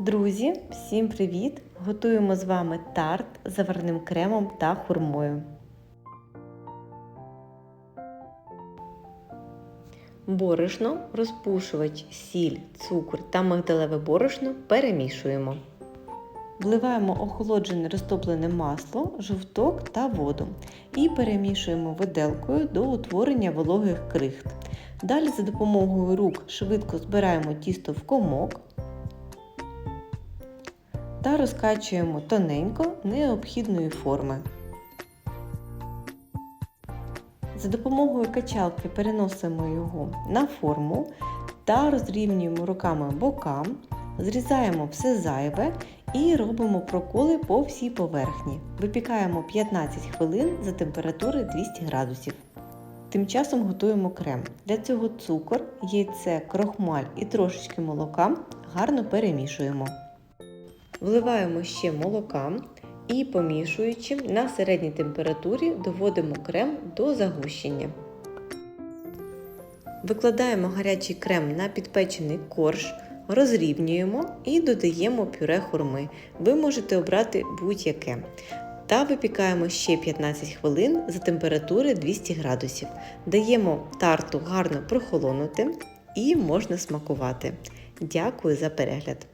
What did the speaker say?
Друзі, всім привіт! Готуємо з вами тарт з заварним кремом та хурмою. Борошно, розпушувач, сіль, цукор та мигдалеве борошно перемішуємо. Вливаємо охолоджене розтоплене масло, жовток та воду і перемішуємо виделкою до утворення вологих крихт. Далі за допомогою рук швидко збираємо тісто в комок та розкачуємо тоненько необхідної форми. За допомогою качалки переносимо його на форму та розрівнюємо руками бокам, зрізаємо все зайве і робимо проколи по всій поверхні. Випікаємо 15 хвилин за температури 200 градусів. Тим часом готуємо крем. Для цього цукор, яйце, крохмаль і трошечки молока гарно перемішуємо. Вливаємо ще молока і помішуючи на середній температурі доводимо крем до загущення. Викладаємо гарячий крем на підпечений корж, розрівнюємо і додаємо пюре хурми. Ви можете обрати будь-яке. Та випікаємо ще 15 хвилин за температури 200 градусів. Даємо тарту гарно прохолонути і можна смакувати. Дякую за перегляд!